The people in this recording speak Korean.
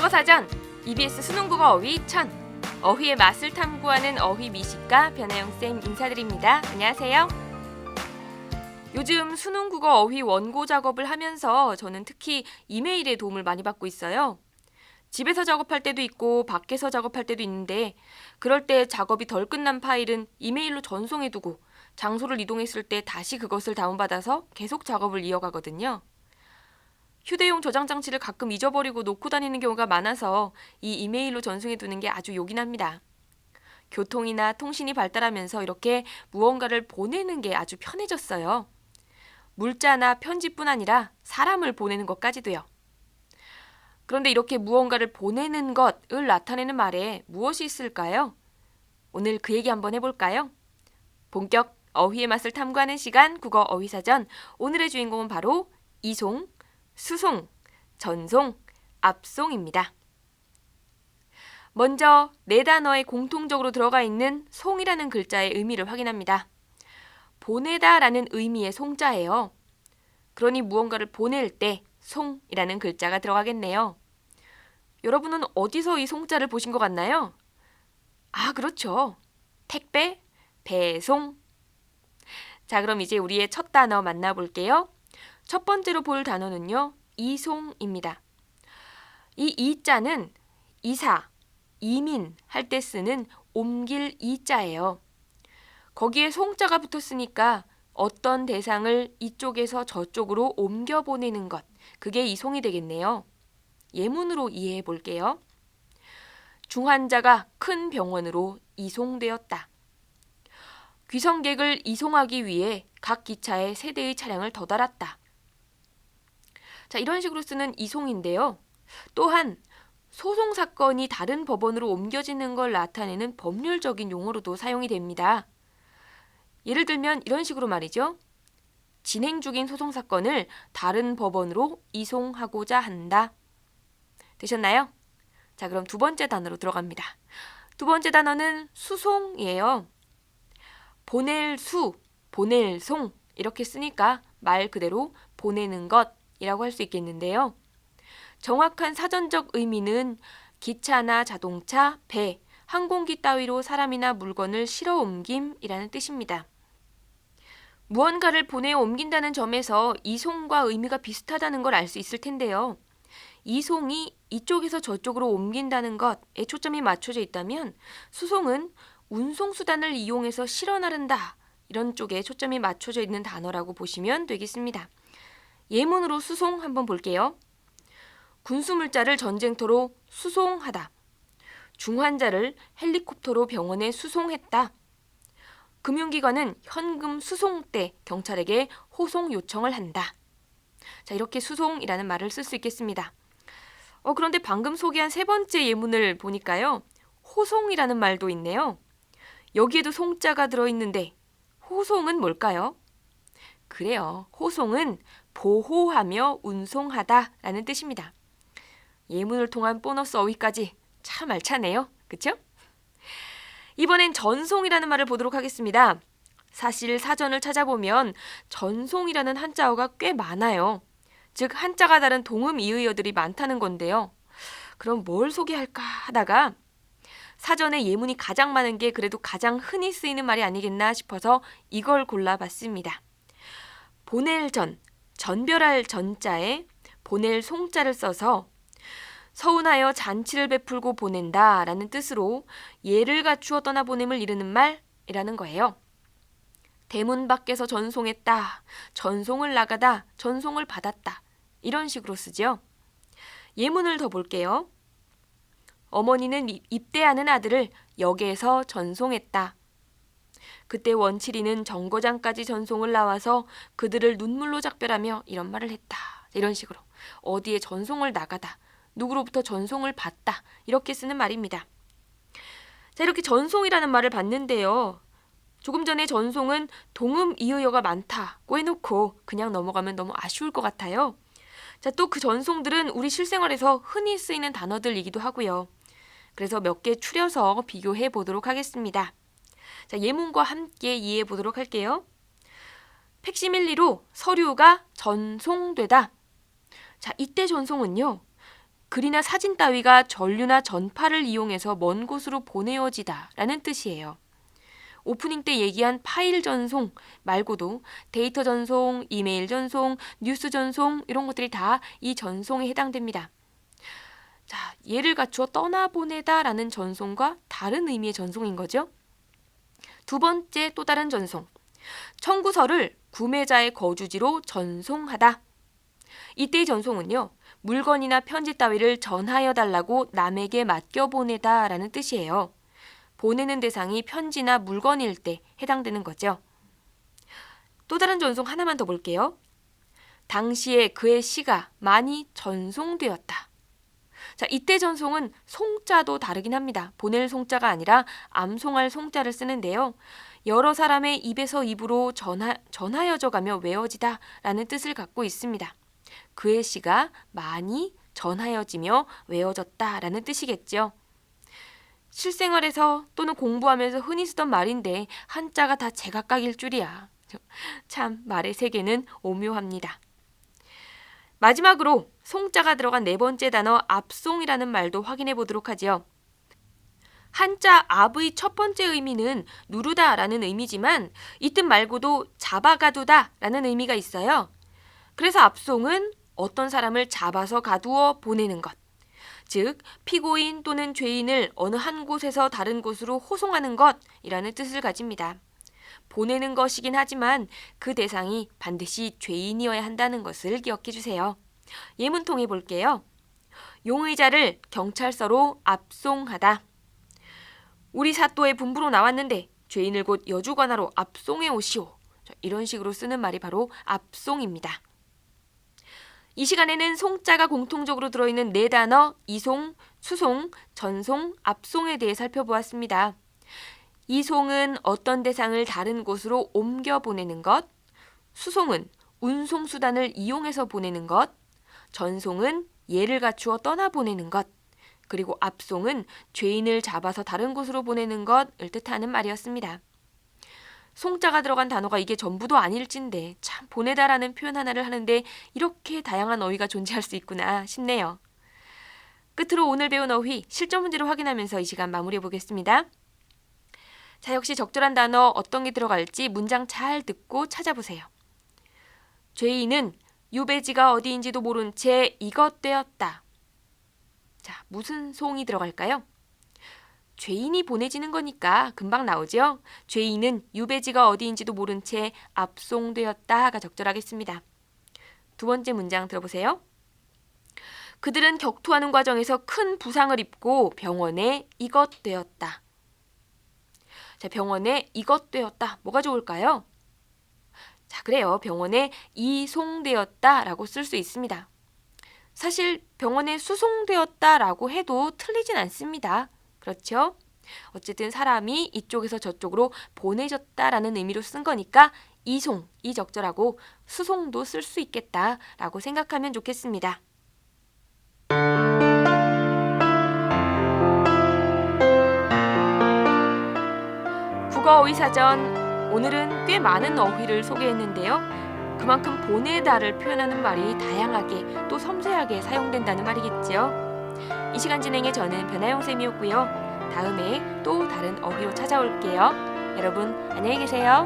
국어 사전 EBS 수능국어 어휘 천 어휘의 맛을 탐구하는 어휘 미식가 변아영 쌤 인사드립니다. 안녕하세요. 요즘 수능국어 어휘 원고 작업을 하면서 저는 특히 이메일의 도움을 많이 받고 있어요. 집에서 작업할 때도 있고 밖에서 작업할 때도 있는데 그럴 때 작업이 덜 끝난 파일은 이메일로 전송해두고 장소를 이동했을 때 다시 그것을 다운받아서 계속 작업을 이어가거든요. 휴대용 저장 장치를 가끔 잊어버리고 놓고 다니는 경우가 많아서 이 이메일로 전송해 두는 게 아주 요긴합니다. 교통이나 통신이 발달하면서 이렇게 무언가를 보내는 게 아주 편해졌어요. 물자나 편지뿐 아니라 사람을 보내는 것까지도요. 그런데 이렇게 무언가를 보내는 것을 나타내는 말에 무엇이 있을까요? 오늘 그 얘기 한번 해볼까요? 본격 어휘의 맛을 탐구하는 시간 국어 어휘사전 오늘의 주인공은 바로 이송, 수송, 전송, 앞송입니다. 먼저 네 단어에 공통적으로 들어가 있는 송이라는 글자의 의미를 확인합니다. 보내다라는 의미의 송자예요. 그러니 무언가를 보낼 때 송이라는 글자가 들어가겠네요. 여러분은 어디서 이 송자를 보신 것 같나요? 아, 그렇죠. 택배, 배송. 자, 그럼 이제 우리의 첫 단어 만나볼게요. 첫 번째로 볼 단어는요, 이송입니다. 이 이자는 이사, 이민 할 때 쓰는 옮길 이자예요. 거기에 송자가 붙었으니까 어떤 대상을 이쪽에서 저쪽으로 옮겨 보내는 것, 그게 이송이 되겠네요. 예문으로 이해해 볼게요. 중환자가 큰 병원으로 이송되었다. 귀성객을 이송하기 위해 각 기차에 세 대의 차량을 더 달았다. 자, 이런 식으로 쓰는 이송인데요. 또한 소송 사건이 다른 법원으로 옮겨지는 걸 나타내는 법률적인 용어로도 사용이 됩니다. 예를 들면 이런 식으로 말이죠. 진행 중인 소송 사건을 다른 법원으로 이송하고자 한다. 되셨나요? 자, 그럼 두 번째 단어로 들어갑니다. 두 번째 단어는 수송이에요. 보낼 수, 보낼 송 이렇게 쓰니까 말 그대로 보내는 것 이라고 할 수 있겠는데요. 정확한 사전적 의미는 기차나 자동차, 배, 항공기 따위로 사람이나 물건을 실어 옮김이라는 뜻입니다. 무언가를 보내 옮긴다는 점에서 이송과 의미가 비슷하다는 걸 알 수 있을 텐데요. 이송이 이쪽에서 저쪽으로 옮긴다는 것에 초점이 맞춰져 있다면 수송은 운송수단을 이용해서 실어 나른다 이런 쪽에 초점이 맞춰져 있는 단어라고 보시면 되겠습니다. 예문으로 수송 한번 볼게요. 군수물자를 전쟁터로 수송하다. 중환자를 헬리콥터로 병원에 수송했다. 금융기관은 현금 수송 때 경찰에게 호송 요청을 한다. 자, 이렇게 수송이라는 말을 쓸 수 있겠습니다. 어, 그런데 방금 소개한 세 번째 예문을 보니까요. 호송이라는 말도 있네요. 여기에도 송자가 들어있는데 호송은 뭘까요? 그래요. 호송은 보호하며 운송하다 라는 뜻입니다. 예문을 통한 보너스 어휘까지 참 알차네요. 그쵸? 이번엔 전송이라는 말을 보도록 하겠습니다. 사실 사전을 찾아보면 전송이라는 한자어가 꽤 많아요. 즉 한자가 다른 동음 이의어들이 많다는 건데요. 그럼 뭘 소개할까 하다가 사전에 예문이 가장 많은 게 그래도 가장 흔히 쓰이는 말이 아니겠나 싶어서 이걸 골라봤습니다. 보낼 전, 전별할 전자에 보낼 송자를 써서 서운하여 잔치를 베풀고 보낸다 라는 뜻으로 예를 갖추어 떠나보냄을 이르는 말이라는 거예요. 대문 밖에서 전송했다, 전송을 나가다, 전송을 받았다. 이런 식으로 쓰죠. 예문을 더 볼게요. 어머니는 입대하는 아들을 역에서 전송했다. 그때 원칠이는 정거장까지 전송을 나와서 그들을 눈물로 작별하며 이런 말을 했다. 이런 식으로 어디에 전송을 나가다, 누구로부터 전송을 받다 이렇게 쓰는 말입니다. 자 이렇게 전송이라는 말을 봤는데요. 조금 전에 전송은 동음 이의어가 많다고 해놓고 그냥 넘어가면 너무 아쉬울 것 같아요. 자, 또 그 전송들은 우리 실생활에서 흔히 쓰이는 단어들이기도 하고요. 그래서 몇 개 추려서 비교해 보도록 하겠습니다. 자, 예문과 함께 이해해 보도록 할게요. 팩시밀리로 서류가 전송되다. 자, 이때 전송은요. 글이나 사진 따위가 전류나 전파를 이용해서 먼 곳으로 보내어지다 라는 뜻이에요. 오프닝 때 얘기한 파일 전송 말고도 데이터 전송, 이메일 전송, 뉴스 전송 이런 것들이 다 이 전송에 해당됩니다. 자, 예를 갖추어 떠나보내다 라는 전송과 다른 의미의 전송인 거죠. 두 번째 또 다른 전송. 청구서를 구매자의 거주지로 전송하다. 이때의 전송은요. 물건이나 편지 따위를 전하여 달라고 남에게 맡겨 보내다 라는 뜻이에요. 보내는 대상이 편지나 물건일 때 해당되는 거죠. 또 다른 전송 하나만 더 볼게요. 당시에 그의 시가 많이 전송되었다. 자, 이때 전송은 송자도 다르긴 합니다. 보낼 송자가 아니라 암송할 송자를 쓰는데요. 여러 사람의 입에서 입으로 전하, 전하여져 가며 외워지다 라는 뜻을 갖고 있습니다. 그의 시가 많이 전하여지며 외워졌다 라는 뜻이겠죠. 실생활에서 또는 공부하면서 흔히 쓰던 말인데 한자가 다 제각각일 줄이야. 참 말의 세계는 오묘합니다. 마지막으로 송자가 들어간 네 번째 단어 압송이라는 말도 확인해 보도록 하지요. 한자 압의 첫 번째 의미는 누르다라는 의미지만 이 뜻 말고도 잡아가두다라는 의미가 있어요. 그래서 압송은 어떤 사람을 잡아서 가두어 보내는 것. 즉, 피고인 또는 죄인을 어느 한 곳에서 다른 곳으로 호송하는 것이라는 뜻을 가집니다. 보내는 것이긴 하지만 그 대상이 반드시 죄인이어야 한다는 것을 기억해 주세요. 예문 통해 볼게요. 용의자를 경찰서로 압송하다. 우리 사또의 분부로 나왔는데 죄인을 곧 여주관하로 압송해 오시오. 자, 이런 식으로 쓰는 말이 바로 압송입니다. 이 시간에는 송자가 공통적으로 들어있는 네 단어 이송, 수송, 전송, 압송에 대해 살펴보았습니다. 이송은 어떤 대상을 다른 곳으로 옮겨 보내는 것, 수송은 운송 수단을 이용해서 보내는 것, 전송은 예를 갖추어 떠나 보내는 것, 그리고 압송은 죄인을 잡아서 다른 곳으로 보내는 것을 뜻하는 말이었습니다. 송자가 들어간 단어가 이게 전부도 아닐진데 참 보내다라는 표현 하나를 하는데 이렇게 다양한 어휘가 존재할 수 있구나 싶네요. 끝으로 오늘 배운 어휘 실전 문제로 확인하면서 이 시간 마무리해 보겠습니다. 자, 역시 적절한 단어 어떤 게 들어갈지 문장 잘 듣고 찾아보세요. 죄인은 유배지가 어디인지도 모른 채 이것 되었다. 자, 무슨 송이 들어갈까요? 죄인이 보내지는 거니까 금방 나오죠. 죄인은 유배지가 어디인지도 모른 채 압송되었다가 적절하겠습니다. 두 번째 문장 들어보세요. 그들은 격투하는 과정에서 큰 부상을 입고 병원에 이것 되었다. 자, 병원에 이것 되었다. 뭐가 좋을까요? 자, 그래요. 병원에 이송되었다 라고 쓸 수 있습니다. 사실 병원에 수송되었다 라고 해도 틀리진 않습니다. 그렇죠? 어쨌든 사람이 이쪽에서 저쪽으로 보내졌다라는 의미로 쓴 거니까 이송, 이 적절하고 수송도 쓸 수 있겠다라고 생각하면 좋겠습니다. 국어 어휘 사전 오늘은 꽤 많은 어휘를 소개했는데요. 그만큼 보내다를 표현하는 말이 다양하게 또 섬세하게 사용된다는 말이겠지요. 이 시간 진행의 저는 변아영 쌤이었고요. 다음에 또 다른 어휘로 찾아올게요. 여러분 안녕히 계세요.